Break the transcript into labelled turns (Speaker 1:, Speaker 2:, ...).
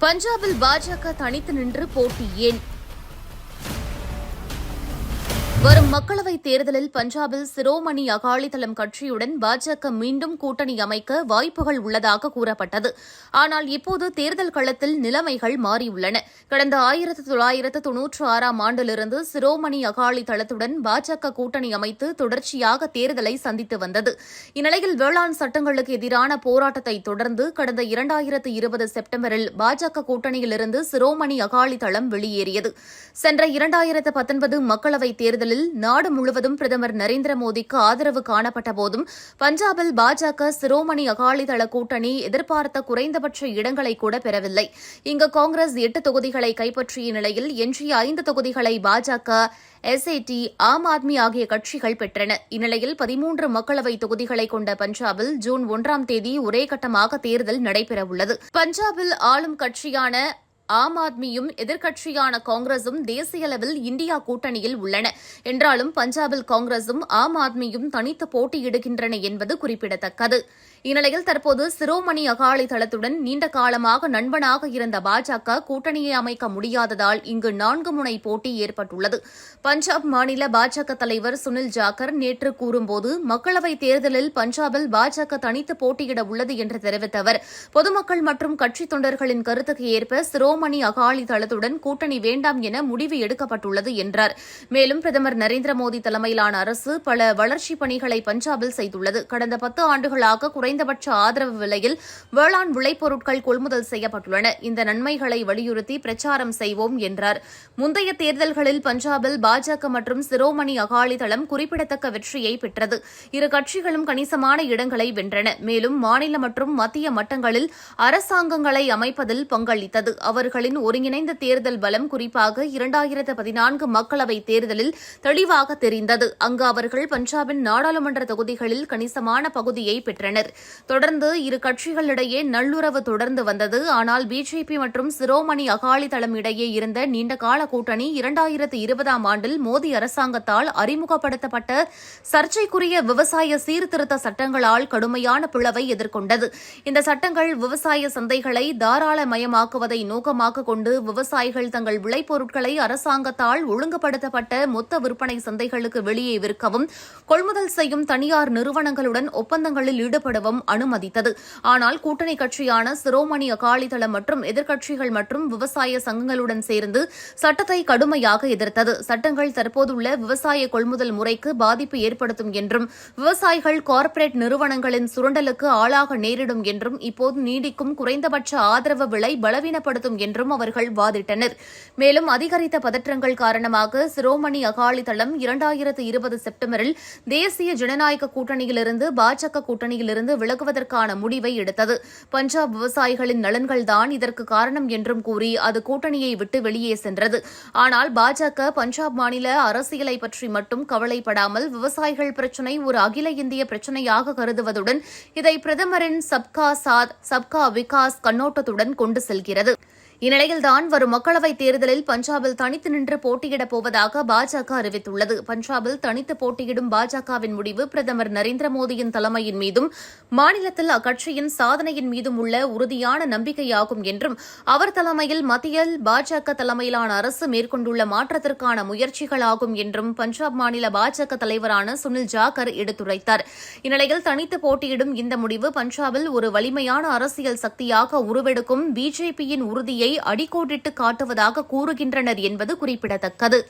Speaker 1: பஞ்சாபில் பாஜக தனித்து நின்று போட்டி ஏன்? வரும் மக்களவைத் தேர்தலில் பஞ்சாபில் சிரோமணி அகாலிதளம் கட்சியுடன் பாஜக மீண்டும் கூட்டணி அமைக்க வாய்ப்புகள் உள்ளதாக கூறப்பட்டது. ஆனால் இப்போது தேர்தல் களத்தில் நிலைமைகள் மாறியுள்ளன. கடந்த ஆயிரத்து தொள்ளாயிரத்து தொன்னூற்று ஆறாம் ஆண்டிலிருந்து சிரோமணி அகாலிதளத்துடன் பாஜக கூட்டணி அமைத்து தொடர்ச்சியாக தேர்தலை சந்தித்து வந்தது. இந்நிலையில் வேளாண் சட்டங்களுக்கு எதிரான போராட்டத்தை தொடர்ந்து கடந்த இரண்டாயிரத்து இருபது செப்டம்பரில் பாஜக கூட்டணியிலிருந்து சிரோமணி அகாலிதளம் வெளியேறியது. சென்ற இரண்டாயிரத்து பத்தொன்பது மக்களவைத் தேர்தலில் நாடு முழுவதும் பிரதமர் நரேந்திர மோடிக்கு ஆதரவு காணப்பட்ட போதும் பஞ்சாபில் பாஜக சிரோமணி அகாலிதள கூட்டணி எதிர்பார்த்த குறைந்தபட்ச இடங்களை கூட பெறவில்லை. இங்கு காங்கிரஸ் எட்டு தொகுதிகளை கைப்பற்றிய நிலையில் எஞ்சிய ஐந்து தொகுதிகளை பாஜக எஸ்ஏடி ஆம் ஆத்மி ஆகிய கட்சிகள் பெற்றன. இந்நிலையில் பதிமூன்று மக்களவை தொகுதிகளை கொண்ட பஞ்சாபில் ஜூன் ஒன்றாம் தேதி ஒரே கட்டமாக தேர்தல் நடைபெறவுள்ளது. பஞ்சாபில் ஆளும் கட்சியான ஆம் ஆத்மியும் எதிர்க்கட்சியான காங்கிரசும் தேசிய அளவில் இந்தியா கூட்டணியில் உள்ளன. என்றாலும் பஞ்சாபில் காங்கிரசும் ஆம் ஆத்மியும் தனித்து போட்டியிடுகின்றன என்பது குறிப்பிடத்தக்கது. இந்நிலையில் தற்போது சிரோமணி அகாலி தளத்துடன் நீண்ட காலமாக நண்பனாக இருந்த பாஜக கூட்டணியை அமைக்க முடியாததால் இங்கு நான்கு முனை போட்டி ஏற்பட்டுள்ளது. பஞ்சாப் மாநில பாஜக தலைவர் சுனில் ஜாக்கர் நேற்று கூறும்போது மக்களவைத் தேர்தலில் பஞ்சாபில் பாஜக தனித்து போட்டியிட உள்ளது என்று தெரிவித்த அவர் பொதுமக்கள் மற்றும் கட்சித் தொண்டர்களின் கருத்துக்கு ஏற்ப சிரோமணி அகாலி தளத்துடன் கூட்டணி வேண்டாம் என முடிவு எடுக்கப்பட்டுள்ளது என்றார். மேலும் பிரதமர் நரேந்திர மோடி தலைமையிலான அரசு பல வளர்ச்சிப் பணிகளை பஞ்சாபில் செய்துள்ளது. கடந்த பத்து ஆண்டுகளாக குறைந்தபட்ச ஆதரவு விலையில் வேளாண் விளைபொருட்கள் கொள்முதல் செய்யப்பட்டுள்ளன. இந்த நன்மைகளை வலியுறுத்தி பிரச்சாரம் செய்வோம் என்றார். முந்தைய தேர்தல்களில் பஞ்சாபில் பாஜக மற்றும் சிரோமணி அகாலிதளம் குறிப்பிடத்தக்க வெற்றியை பெற்றது. இரு கட்சிகளும் கணிசமான இடங்களை வென்றன. மேலும் மாநில மற்றும் மத்திய மட்டங்களில் அரசாங்கங்களை அமைப்பதில் பங்களித்தது. அவர்களின் ஒருங்கிணைந்த தேர்தல் பலம் குறிப்பாக இரண்டாயிரத்து பதினான்கு மக்களவைத் தேர்தலில் தெளிவாக தெரிந்தது. அங்கு அவர்கள் பஞ்சாபின் நாடாளுமன்ற தொகுதிகளில் கணிசமான பகுதியை பெற்றனர். தொடர்ந்து இரு கட்சிகளிடையே நல்லுறவு தொடர்ந்து வந்தது. ஆனால் பிஜேபி மற்றும் சிரோமணி அகாலிதளம் இடையே இருந்த நீண்டகால கூட்டணி இரண்டாயிரத்து இருபதாம் ஆண்டில் மோடி அரசாங்கத்தால் அறிமுகப்படுத்தப்பட்ட சர்ச்சைக்குரிய விவசாய சீர்திருத்த சட்டங்களால் கடுமையான பிளவை எதிர்கொண்டது. இந்த சட்டங்கள் விவசாய சந்தைகளை தாராளமயமாக்குவதை நோக்கமாக கொண்டு விவசாயிகள் தங்கள் விளைபொருட்களை அரசாங்கத்தால் ஒழுங்குபடுத்தப்பட்ட மொத்த விற்பனை சந்தைகளுக்கு வெளியே விற்கவும் கொள்முதல் செய்யும் தனியார் நிறுவனங்களுடன் ஒப்பந்தங்களில் ஆதரவும் அனுமதித்தது. ஆனால் கூட்டணி கட்சியான சிரோமணி அகாலிதளம் மற்றும் எதிர்க்கட்சிகள் மற்றும் விவசாய சங்கங்களுடன் சேர்ந்து சட்டத்தை கடுமையாக எதிர்த்தது. சட்டங்கள் தற்போதுள்ள விவசாய கொள்முதல் முறைக்கு பாதிப்பு ஏற்படுத்தும் என்றும் விவசாயிகள் கார்ப்பரேட் நிறுவனங்களின் சுரண்டலுக்கு ஆளாக நேரிடும் என்றும் இப்போது நீடிக்கும் குறைந்தபட்ச ஆதரவு விலை பலவீனப்படுத்தும் என்றும் அவர்கள் வாதிட்டனர். மேலும் அதிகரித்த பதற்றங்கள் காரணமாக சிரோமணி அகாலிதளம் இரண்டாயிரத்து இருபது செப்டம்பரில் தேசிய ஜனநாயக கூட்டணியிலிருந்து பாஜக கூட்டணியிலிருந்து விலகுவதற்கான முடிவை எடுத்தது. பஞ்சாப் விவசாயிகளின் நலன்கள்தான் இதற்கு காரணம் என்றும் கூறி அது கூட்டணியை விட்டு வெளியே சென்றது. ஆனால் பாஜக பஞ்சாப் மாநில அரசியலை பற்றி மட்டும் கவலைப்படாமல் விவசாயிகள் பிரச்சினை ஒரு அகில இந்திய பிரச்சினையாக கருதுவதுடன் இதை பிரதமரின் சப்கா சாத் சப்கா விகாஸ் கண்ணோட்டத்துடன் கொண்டு செல்கிறது. இந்நிலையில்தான் வரும் மக்களவைத் தேர்தலில் பஞ்சாபில் தனித்து நின்று போட்டியிடப் போவதாக பாஜக அறிவித்துள்ளது. பஞ்சாபில் தனித்து போட்டியிடும் பாஜகவின் முடிவு பிரதமர் நரேந்திர மோடியின் தலைமையின் மீதும் மாநிலத்தில் அக்கட்சியின் சாதனையின் மீதும் உள்ள உறுதியான நம்பிக்கையாகும் என்றும் அவர் தலைமையில் மத்தியில் பாஜக தலைமையிலான அரசு மேற்கொண்டுள்ள மாற்றத்திற்கான முயற்சிகளாகும் என்றும் பஞ்சாப் மாநில பாஜக தலைவரான சுனில் ஜாக்கர் எடுத்துரைத்தார். இந்நிலையில் தனித்து போட்டியிடும் இந்த முடிவு பஞ்சாபில் ஒரு வலிமையான அரசியல் சக்தியாக உருவெடுக்கும் பிஜேபியின் உறுதியை அடிக்கோடிட்டு காட்டுவதாக கூறுகின்றனர் என்பது குறிப்பிடத்தக்கது.